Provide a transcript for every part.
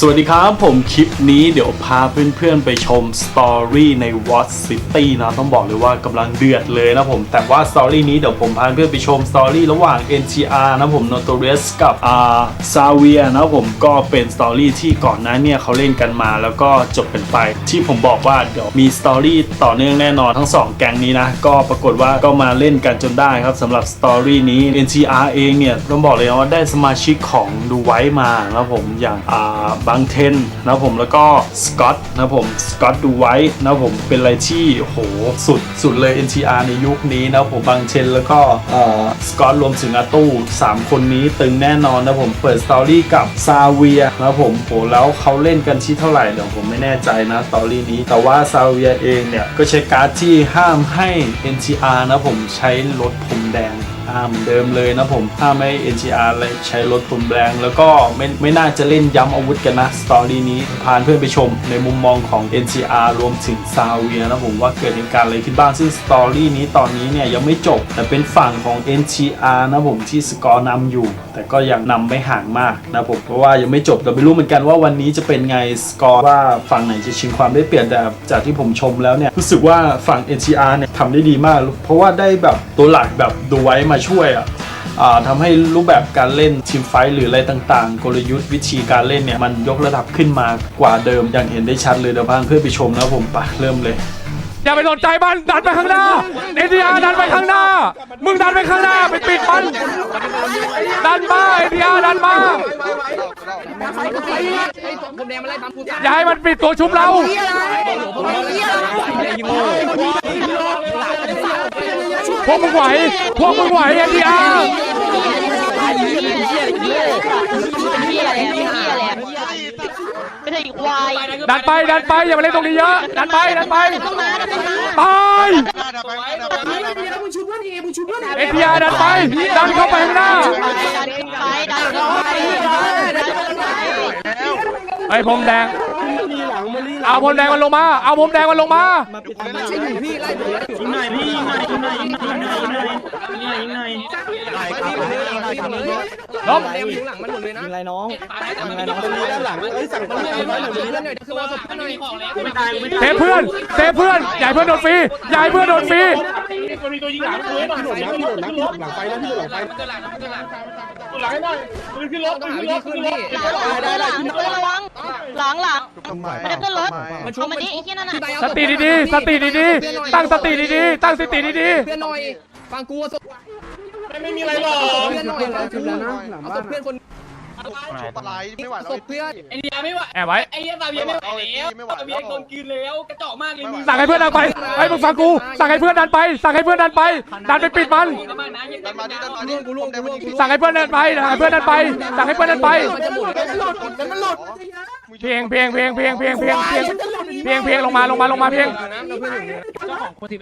สวัสดีครับผมคลิปนี้เดี๋ยวพาเพื่อนๆไปชมสตอรี่ใน Watch City นะต้องบอกเลยว่ากำลังเดือดเลยนะผมแต่ว่าสตอรี่นี้เดี๋ยวผมพาเพื่อนไปชมสตอรี่ระหว่าง NTR นะผม Notorious กับอาซาเวียนะผมก็เป็นสตอรี่ที่ก่อนหน้าเนี่ยเขาเล่นกันมาแล้วก็จบกันไป ที่ผมบอกว่าเดี๋ยวมีสตอรี่ต่อเนื่องแน่นอนทั้งสองแก๊งนี้นะก็ปรากฏว่าก็มาเล่นกันจนได้ครับสำหรับสตอรี่นี้ NTR เองเนี่ยต้องบอกเลยว่าได้สมาชิกของดูไว้มานะผมอย่างอาบางเทนนะผมแล้วก็สกอตนะผมสกอตดูไว้นะผมเป็นอะไรที่โหสุดสุดเลย NTR ในยุคนี้นะผมบางเทนแล้วก็สกอตรวมถึงอาตู้สามคนนี้ตึงแน่นอนนะผมเปิดสตอรี่กับซาเวียนะผมโหแล้วเขาเล่นกันที่เท่าไหร่เดี๋ยวผมไม่แน่ใจนะสตอรี่นี้ แต่ว่าซาเวียเองเนี่ยก็ใช้การ์ดที่ห้ามให้ NTR นะผมใช้รถพรมแดง ห้ามเดิมเลยนะผมห้าไม่ NTR ใช้รถพรมแดงแล้วก็ไม่ไม่น่าจะเล่นย้ำอาวุธกันนะสตอรี่นี้พาเพื่อนไปชมในมุมมองของ NTR รวมถึงซาเวียนะผมว่าเกิดเหตุการณ์อะไรขึ้นบ้างซึ่งสตอรี่นี้ตอนนี้เนี่ยยังไม่จบ แต่เป็นฝั่งของ NTR นะผมที่สกอร์นำอยู่ แต่ก็ยังนำไม่ห่างมากนะผมเพราะว่ายังไม่จบแต่ไม่รู้เหมือนกันว่าวันนี้จะเป็นไงสกอร์ว่าฝั่งไหนจะชิงความได้เปรียบแต่จากที่ผมชมแล้วเนี่ยรู้สึกว่าฝั่ง NTR เนี่ยทำได้ดีมาก เพราะว่าได้แบบตัวหลักแบบดูไว้มาชช่วยอะอ่าทำให้รูปแบบการเล่นทีมไฟหรืออะไรต่างๆ กลยุทธ์วิธีการเล่นเนี่ยมันยกระดับขึ้นมากว่าเดิมอย่างเห็นได้ชัดเลยเดี๋ยวพาเพื่อนไปชมแล้วผมไปเริ่มเลยอย่าไปสนใจมันดันไปข้างหน้าเอทีอาร์ดันไปข้างหน้า มึงดันไปข้างหน้าไปปิดมันดันมาเอทีอาร์ดันมาอย่าให้มันปิดตัวชุบเรา พวกมึงไหว พวกมึงไหวเอทีอาร์ไม่ใช่ควายดันไปดันไปอย่ามาเล่นตรงนี้เยอะ ดันไปดันไปต้องมาต้องมาตายเอทีอาร์ดันไปดันเข้าไปข้างหน้าดันขึ้นไปดันขึ้นไปดันขึ้นไป ไอ้พรมแดงเอาพรมแดงมันลงมา เอาพรมแดงมันลงมา มาปิดมาใช่ดิพี่ไล่ผียิงหน่อยพี่ยิงหน่อยยิงหน่อยยิงหน่อยยิงหน่อยยิงหน่อยไล่ครับไล่ไรับล้มยิงหลังมันหมดเลยนะยิงไรน้องยิงไรน้ไงด้านหลังเอ้ยสั่งคนหน่อยหน่อยหน่อยคือไาสบหน่อยไม่ไายไม่ไายเซฟเพื่อนเซฟเพื่อนใหญ่เพื่อนโดนฟรีใหญ่เพื่อนโดนฟรีมีตัวยิงหลังด้วไหลังไฟหลังไฟแล้วพี่หลังไฟหลังไฟหลังไฟหลังไฟขึ้นรถขึ้นรถขึ้นรถได้ได้ได้ หลังหลังไม่ได้ขึ้นรถเอามาดิไอ้ที่นั่นน่ะสติดีๆสติดีๆตั้งสติดีๆตั้งสติดีเพื่อนหน่อยฟังกูศพไม่มีอะไรหรอกเพื่อนหน่อยเอาศพเพื่อนคนชุบอะไรไม่ไหวแล้วศพเพื่อนไอ้เดียไม่ไหวๆแอบไว้ไอ้เดียตาเบียไม่ไหวแล้วตาเบียโดนกินแล้วกระจอกมากเลยมึงสั่งให้เพื่อนดันไปไอ้มึงฟังกูสั่งให้เพื่อนดันไป สั่งให้เพื่อนดันไป ดันไปปิดมันมากนะยังดันมาดิดันมาดิกูร่วงกูร่วงกูร่วงสั่งให้เพื่อนดันไปสั่งให้เพื่อนดันไปสั่งให้เพื่อนดันไปมันจะหมุน เพียงเพียงเพียงเพียงเพียงเพียงเพียงเพียงลงมาลงมาลงมาเพลง มาเพียง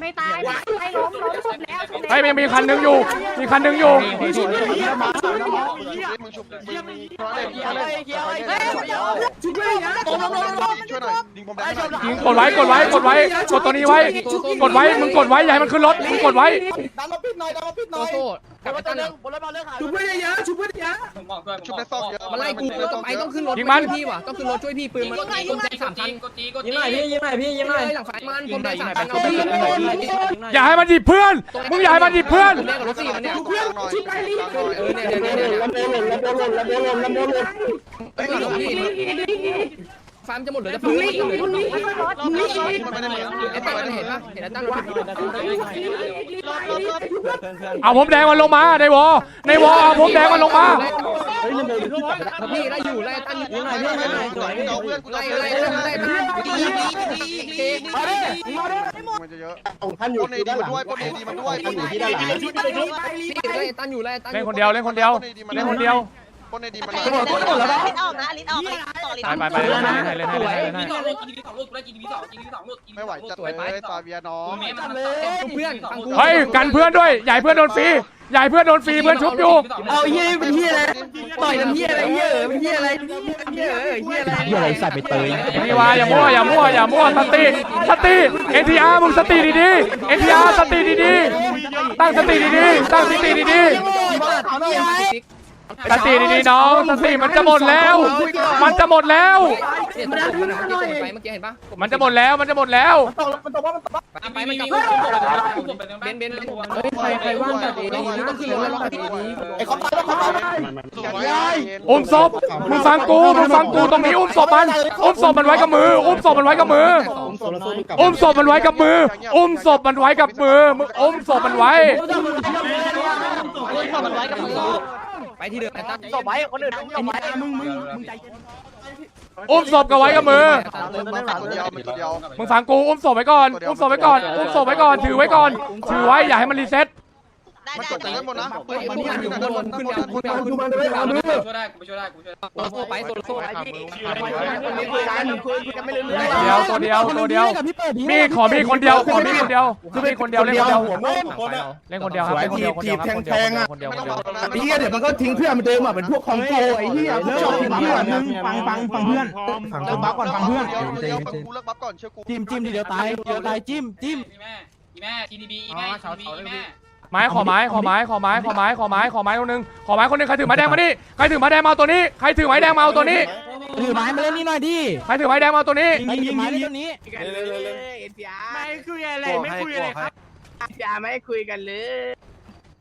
ไม่ตายไม่ล้มล้มสุดแล้วไอ้ยมีมีคันหนึงอยู่ มีคันหนึงอยู่มึงชุบมึงเล่นช่วยหน่อยยิงผมแดงหน่อยยิงกดไว้กดไว้กดไว้กดตัวนี้ไว้ กดไว้มึงกดไว้อย่าให้มันขึ้นรถมึงกดไว้โตโต้กลับไปตั้งชุบเพื่อนเยอะชุบเพื่อนเยอะชุบในซอกเยอะมันไล่กูต้องไปต้องขึ้นรถพี่ว่ะต้องขึ้นรถช่วยพี่ปืนมันผมใจสามพันกดจีกดยิงหน่อยพี่ยิงหน่อยพี่ยิงหน่อยหลังไฟมันผมใจสามพันเอย่าให้มันหยิบเพื่อน มึงอย่าให้มันหยิบเพื่อน ลำโพงหล่นลำโพงหล่นลำโพงหล่นลำโพงหล่น ฟาร์มจะหมดเลยจะฟาร์มเลยมันไม่ได้เหมือนไอ้ตั้งมันเห็นปะเห็นไอ้ตั้งรถเอาผมแดงมันลงมาในวอในวอเอาผมแดงมันลงมาเฮ้ยลำโบอยู่ที่ตัดพี่ไล่อยู่ไล่ตั้งยิงหน่อยพี่ยิงหน่อยสวยเอาเพื่อนกูไล่จะไล่ไล่ไล่ตั้งมันจะเยอะของท่านอยู่ปนเอที่ดีด้านหมันลังด้วยปนเอดีมันด้วยท่านอยู่ที่ด้านหลังพี่ไล่ตั้งอยู่ไล่ตั้งเล่นคนเดียวเล่นคนเดียว เล่นคนเดียวปนเอดีมันลิ้นออกนะลิ้นออกต่อลิ้นไปไปไปเล่นให้เล่นให้เล่นให้เล่นให้สองลูกกินทีสองลูกได้กินทีสองกินทีสองลูกไม่ไหวจัดเลยซาเบียน้องเพื่อนฟังกูเฮ้ยกันเพื่อนด้วยอย่าใหญ่เพื่อนโดนฟรีอย่าใหญ่เพื่อนโดนฟรีเพื่อนชุบอยู่เอาเฮียเป็นเฮียอะไรต่อยเป็นเฮียอะไรเฮียเออเป็นเฮียอะไรเฮียเออเฮียอะไรเฮียอะไรสัตว์ไปเตยนี่ว่าอย่ามั่วอย่ามั่วอย่ามั่วสติสติเอ็นทีอาร์มึงสติดีๆเอ็นทีอาร์สติดีๆตั้งสติดีๆตั้งสติดีๆ สติดีๆน้องสติมันจะหมดแล้ว มันจะหมดแล้วเนี่ยมันมันมันไปเมื่อกี้เห็นปะมันจะหมดแล้วมันจะหมดแล้ว ไปมันกลับเบนเบนเบนเฮ้ยใครใครว่างจัดเองนี่ต้องขึ้นรถแล้วจัดเองไอ้เขาตายแล้วเขาตายสวยอุ้มศพมึงฟังกูมึงฟังกูตรงนี้อุ้มศพมันอุ้มศพมันไว้กับมือ อุ้มศพมันไว้กับมือ อุ้มศพมันไว้กับมือ อุ้มศพมันไว้กับมือมึงอุ้มศพมันไว้ อุ้มศพมันไว้กับมือ ไปที่เดิมตั้งต่อไปคนอื่นต่อไปมึงมึงมึงใจอุ้มศพกับไว้กับมือตัวเดียวมีตัวเดียวมึงฟังกูอุ้มศพไว้ก่อน อุ้มศพไว้ก่อน อุ้มศพไว้ก่อน ถือไว้ก่อน ถือไว้อย่าให้มันรีเซ็ตได้ มันได้กดจากด้านบนนะปืนมันมันอยู่อยู่บด้านนบนขึ้ขึ้นนดาวขึ้นขึ้นดาวขึ้นดาวช่วยได้กูช่วยได้กูช่วยได้โซ่ไปโซ่โซ่ไปพี่คุยกันคุยกันไม่รู้เรื่องเดียวตัวเดียวตัวเดียวมีขอมีคนเดียวขอมีคนเดียวมีคนเดียวเล่นคนเดียวหัวโม่คนอะเล่นคนเดียวครับเล่นคนเดียวคนเดียวครับคนเดียวคนเดียวคนเดียวไอ้เหี้ยเดี๋ยวมันก็ทิ้งเพื่อนมันเดิมอะเป็นพวกของโกไอ้เหี้ยพวกชอบทิ้งเพื่อนมึงฟังฟังฟังเพื่อนฟังเพื่อนบัฟก่อนฟังเพื่อนเดี๋ยวฟังกูเลิกบัฟก่อนเชื่อกูจิ้มจิ้มทีเดียวตายเดียวตายจิ้มจิ้มอีแม่อีแม่ทีดีบีอีแม่ทีดีบีอีแม่ ไม้ขอไม้ขอไม้ขอไม้ขอไม้ขอไม้ขอไม้คนนึงขอไม้คนนึงใครถือไม้แดงมาดิใครถือไม้แดงมาเอาตัวนี้ใครถือไม้แดงมาเอาตัวนี้ถือไม้มาเล่นนี่หน่อยดิใครถือไม้แดงมาเอาตัวนี้ ยิงยิงยิงตัวนี้ไม่คุยอะไรไม่คุยอะไรครับอย่าไม่คุยกันเลย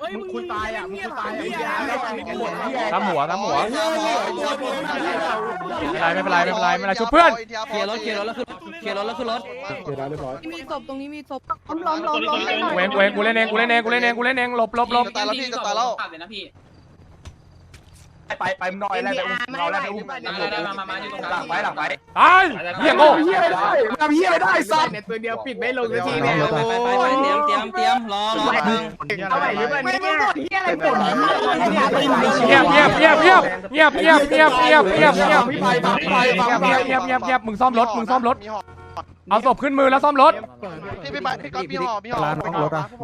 มึงคุยตายอะมึงคุยตายไอ้เหี้ยไม่คุยกันหมดไอ้เหี้ยทำหัวทำหัวไม่เป็น ไรไม่เป็นไรไม่เป็นไรไม่เป็นไรชุบเพื่อน เคลียร์รถเคลียร์รถแล้วขึ้นเคลียร์รถแล้วขึ้นรถมีศพตรงนี้มีศพล้มล้มล้มล้มให้หน่อยเวงเวงกูเล่นเองกูเล่นเองกูเล่นเองกูเล่นเองหลบหลบหลบจะตายแล้วพี่จะตายแล้วเลยนะพี่ ไปไปมึงน้อยแล้วไปอุ้มเราแล้วไปอุ้มได้ได้มามามาอยู่ตรงกลางไปหลังไปตายเหี้ยโง่เหี้ยไม่ได้ทำเหี้ยไม่ได้สัตว์เนี่ยตัวเดียวปิดไม่ลงสักทีเนี่ยไปไปไปเตรียมเตรียมเตรียมรอรอเอาไปหรือเปล่าไม่เนี่ยไม่หมดเหี้ยอะไรผลเงียบเงียบเงียบเงียบเงียบเงียบเงียบเงียบเงียบเงียบพี่ไปบัฟไปบัฟไปเงียบเงียบเงียบเงียบมึงซ่อมรถมึงซ่อมรถ เอาศพขึ้นมือแล้วซ่อมรถ พี่พี่พี่ก๊อตมีห่อมีห่อ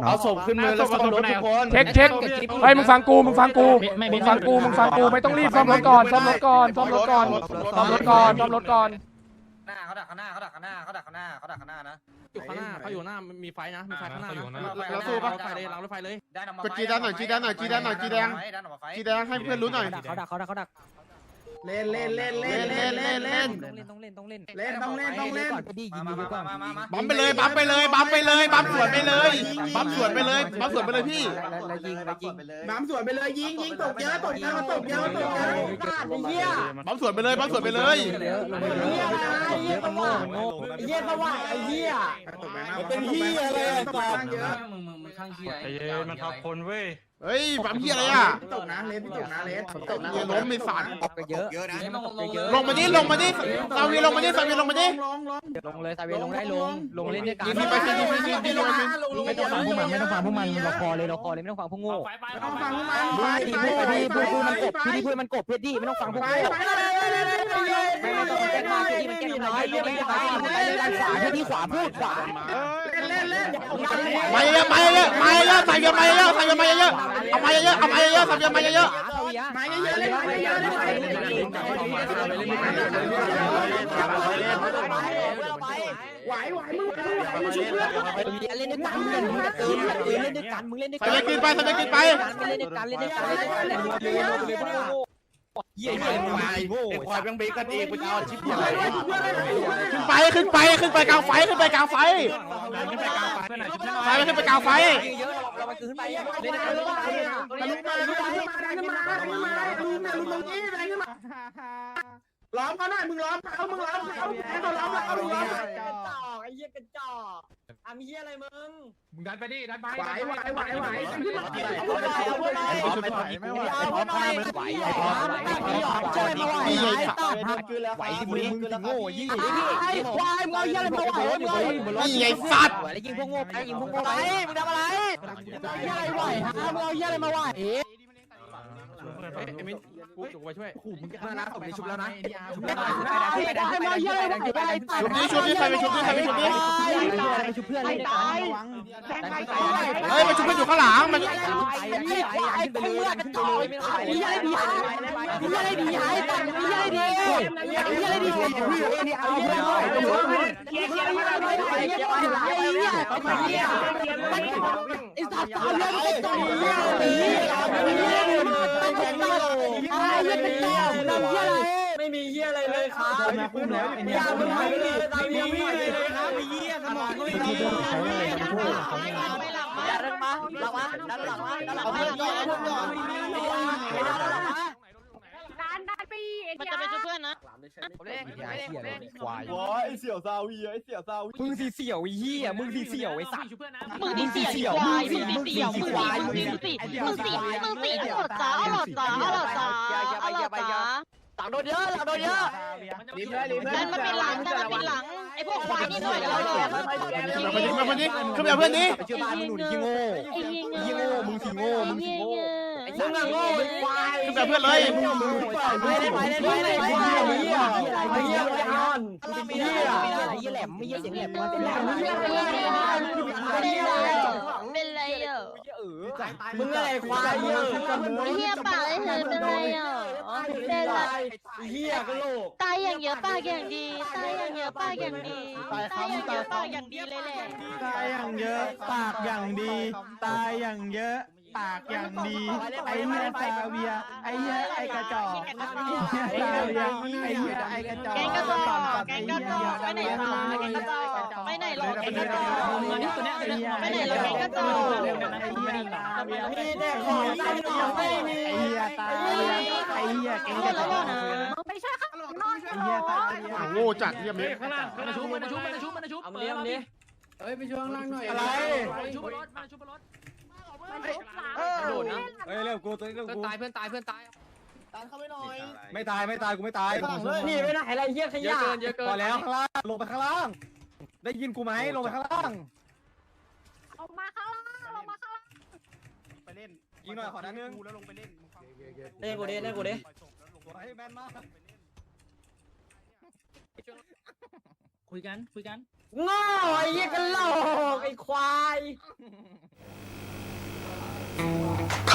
เอาศพขึ้นมือแล้วซ่อมรถทุกคนเช็คเช็คเฮ้ยมึงฟังกูมึงฟังกูมึงฟังกูมึงฟังกูไม่ต้องรีบซ่อมรถก่อนซ่อมรถก่อนซ่อมรถก่อนซ่อมรถก่อนซ่อมรถก่อนหน้าเขาดักข้างหน้าเขาดักข้างหน้าเขาดักข้างหน้าเขาดักข้างหน้านะอยู่ข้างหน้าเขาอยู่หน้ามีไฟนะมีไฟข้างหน้าเราสู้ปะรถไฟเลยล้างรถไฟเลยกดจีด้านหน่อยจีด้านหน่อยจีด้านหน่อยจีแดงจีแดงให้เพื่อนรู้หน่อยเขาดักเขาดักเขาดักเล่นเล่นเล่นเล่นเล่นเล่นเล่นต้องเล่นต้องเล่นต้องเล่นเล่นต้องเล่นต้องเล่นก่อนพี่ยิงดีก่อนบัมไปเลยบัมไปเลยบัมไปเลยบัมสวนไปเลยบัมสวนไปเลยบัมสวนไปเลยพี่แล้วยิงแล้วยิงน้ำสวนไปเลยยิงยิงตกเยอะตกเยอะตกเยอะตกเยอะพลาดไอ้เหี้ยบัมสวนไปเลยบัมสวนไปเลยเยอะลงไปเยเหี้ยอะอะไรเหี้ยมันโง่มันโง่ไอ้เหี้ยสว่างไอ้เหี้ยมันเป็นเหี้ยอะไรสว่างเยอะมึงมึงมึงข้างเชียร์ไอ้เย้มันทับคนเว้ย เฮ้ยบัมพี่อะไรอะตกนะเลสตกนะเลสตกนะเยล้มไม่ฝันตกกันเยอะเยอะนะลงมาดิลงมาดิซาวีลงมาดิซาวีลงมาดิลงลงลงเลยซาเวียลงได้ลงลงเล่นด้วยกันยิงพี่ไปยิงพี่ยิงพี่ยิงพี่ไม่ต้องฟังพวกมันไม่ต้องฟังพวกมันเราคอเลยเราคอเลยไม่ต้องฟังพวกโง่ไม่ต้องฟังมันพี่ดีพูดพี่พูดพูดมันกบพี่ดีพูดมันกบเพชรดีไม่ต้องฟังพวกไปโง่ไปเลยไม่ไม่ต้องแก้ผ้าเพชรดีมันแก้ทำร้ายเพชรดีทำร้ายเพชรดีด้านขวาเพชรดีขวาพูดขวาเล่นเล่น มาเยอะมาเยอะมาเยอะใส่เยอะมาเยอะใส่เยอะมาเยอะเอามาเยอะเอามาเยอะใส่เยอะมาเยอะมาเยอะเล่นมาเยอะเล่นไหวไหวมึงไหวมึงชุบเพื่อนเล่นด้วยกันเล่นด้วยกันเล่นด้วยกันมึงเล่นด้วยกัใส่เยอะกินไปใส่เยอะกินไปเล่นด้วยกันเล่นด้วยกันเล่นด้วยกัน เยี่ยมเลยมึงไอ้โง่ไอ้ควายแบงเบกันเองไปเอาชิปใหญ่ขึ้นไปขึ้นไปขึ้นไปกลางไฟขึ้นไปกลางไฟไฟขึ้นไปกลางไฟเยอะเราไปขึ้นไปเล่นลุกลาลุกมาลุกมาลุกมาลุกมาลุกตรงไรขึ้นมาล้ อมเขาหน่อยมึงล้อมเขามึงล้อมเขาให้เขาล้อมเขามึงล้อมไอ้เหี้ยกระจอกทำเหี้ยอะไรมึงมึงดันไปดิดันไปไหวไหวไหวไหวเอาไปเลยเอาไปเลยเอาไปเลยไหวไหวเจอมาไหวไหวที่มึงมึงโง่ยี่ไอ้ควายมึงเอาเหี้ยอะไรมาไหวมึงเอานี่ไงสัตว์แล้วยิงพวกโง่ไปยิงพวกโง่ไปมึงทำอะไรเอาเหี้ยอะไรไหวฮะมึงเอาเหี้ยอะไรมาไหว กูจะไปช่วยมึงจะนะผมชุบแล้วนะไม่ได้มาเยอะเลยไปไปชุบนี้ชุบนี้ใครไปชุบนี้ใครไปชุบนี้ไปชุบเพื่อนเลยตายเฮ้ยมันชุบมันอยู่ข้างหลังมันไอ้ไอ้เพื่อนกันต่อไม่ได้ไม่ได้ดีไม่ได้ดีไอ้ตัดไม่ได้ดีไม่ได้ดีเอาเพื่อนหน่อยไอ้สัตว์ตายเลยไอ้ตัวนี้ไอ้เหี้ยไอ้เหี้ยไอ้เหี้ยเป็นเหี้ยเราเหี้ยอะไรไม่มีเหี้ยอะไรเลยครับมาคุ้มแล้วไอ้เนี่ยอย่ามึงไม่มีตามยังไม่มีเลยครับมีเหี้ยสมองก็ไม่มีไปหลังมาดันมาหลังมาดันหลังมาดันหลังเอามาเพื่อนก่อนเอาเพื่อนก่อนดันหลังมาด้านด้านไปอีกมัน จะไปช่วยเพื่อนนะควายไอ้เสี่ยวซาวีไอ้เสี่ยวซาวีมึงสีเสี่ยวไอ้เหี้ยมึงสีเสี่ยวไอ้สัตว์มึงดีเสี่ยวควายมึงดีเสี่ยวมึงดีมึงดีมึงดีมึงดีมึงดีอร่อยจ้าอร่อยจ้าอร่อยจ้าอร่อยจ้าหลังโดนเยอะหลังโดนเยอะรีบเลยรีบเลยดันมาเป็นหลังดันมาเป็นหลังไอ้พวกควายนี่หน่อยเราหน่อยมาดิมาดิขึ้นไปเอาเพื่อนนี้ไปชื่อบ้านมึงหนุนขี้โง่ไอ้เหี้ยขี้โง่มึงสีโง่มึงสีโง่ไอ้ มึงอะโง่ไอ้ควายขึ้นไปเอาเพื่อนเลย ไปเลยไปเลยไปเลยไปเลยไอ้เหี้ยไอ้เหี้ยไอ้ฮอนไอ้เหี้ยไอ้เหี้ยแหลมไอ้เหี้ยเสียงแหลมมันเป็นแหลมเป็นไรเป็นไรอะมึงอะไรควายเหี้ยไอ้เหี้ยปากไอ้เหินเป็นไรอะเป็นไรเหี้ยกะโหลกตายอย่างเยอะปากอย่างดีตายอย่างเยอะปากอย่างดีตายอย่างเยอะปากอย่างดีเลยแหละตายอย่างเยอะปากอย่างดี ตายอย่างเยอะ ปากอย่างดีไอ้เหี้ยซาเวียไอ้เหี้ยไอ้กระจอกไอ้เหี้ยซาเวียไอ้เหี้ยไอ้กระจอกแกงกระจอกแกงกระจอกไปไหนมาแกงกระจอกไปไหนหรอแกงกระจอกไปไหนหรอแกงกระจอกมีแต่ของไอ้หนองไม่มีไอ้เหี้ยตาเวียไอ้เหี้ยแกงกระจอกไม่ใช่ค่ะนอนไอ้เหี้ยตาเวียโง่จัดเยี่ยมเลยข้างล่างมันชุบมันชุบมันชุบมันชุบเอามาเลี้ยงดิเฮ้ยไปช่วงล่างหน่อยอะไรอะไรชุบรถมันชุบรถ โดดนะ เฮ้ยเร็วกูตัวนี้เร็วเพื่อนกูตายเพื่อนตายเพื่อนตาย ตามเข้าไปหน่อย ไม่ตายไม่ตายกูไม่ตายนี่ไม่ได้อะไรเหี้ยขยะเยอะเกินเยอะเกินพอแล้วข้างล่างลงไปข้างล่าง ได้ยินกูไหมลงไปข้างล่างลงมาข้างล่างลงมาข้างล่างไปเล่นยิงหน่อยขอนัดนึงกูแล้วลงไปเล่นเล่นกูดิเล่นกูดิให้แม่นมากคุยกันคุยกันโง่ไอ้เหี้ยกันหลอกไอ้ควาย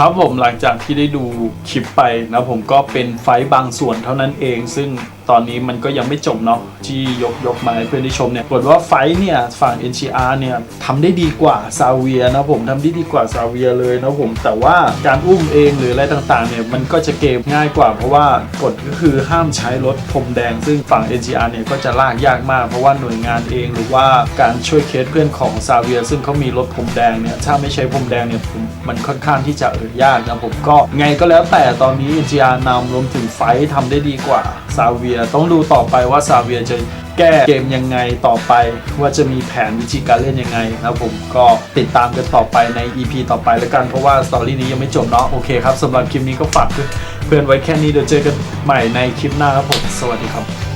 ครับผมหลังจากที่ได้ดูคลิปไปนะผมก็เป็นไฟต์บางส่วนเท่านั้นเอง ซึ่ง ตอนนี้มันก็ยังไม่จบเนาะที่ยกยกมาให้เพื่อนได้ชมเนี่ยปรากฏว่าไฟต์เนี่ยฝั่ง NCR เนี่ยทำได้ดีกว่าซาเวียนะผมทำได้ดีกว่าซาเวียเลยนะผมแต่ว่าการอุ้มเองหรืออะไรต่างๆเนี่ยมันก็จะเกมง่ายกว่าเพราะว่ากฎก็คือห้ามใช้รถพรมแดง ซึ่งฝั่ง NCR เนี่ยก็จะลากยากมาก เพราะว่าหน่วยงานเองหรือว่าการช่วยเคสเพื่อนของซาเวีย ซึ่งเขามีรถพรมแดงเนี่ยถ้าไม่ใช้พรมแดงเนี่ยผมมันค่อนข้างที่จะเออยากนะผมก็ไงก็แล้วแต่ตอนนี้ NCR นำรวมถึงไฟท์ทำได้ดีกว่าซาเวียต้องดูต่อไปว่าซาเวียจะแก้เกมยังไงต่อไป ว่าจะมีแผนวิธีการเล่นยังไงนะผมก็ติดตามกันต่อไปใน EP ต่อไปแล้วกันเพราะว่าสตอรี่นี้ยังไม่จบเนาะโอเคครับสำหรับคลิปนี้ก็ฝากเพื่อนไว้แค่นี้เดี๋ยวเจอกันใหม่ในคลิปหน้าครับผมสวัสดีครับ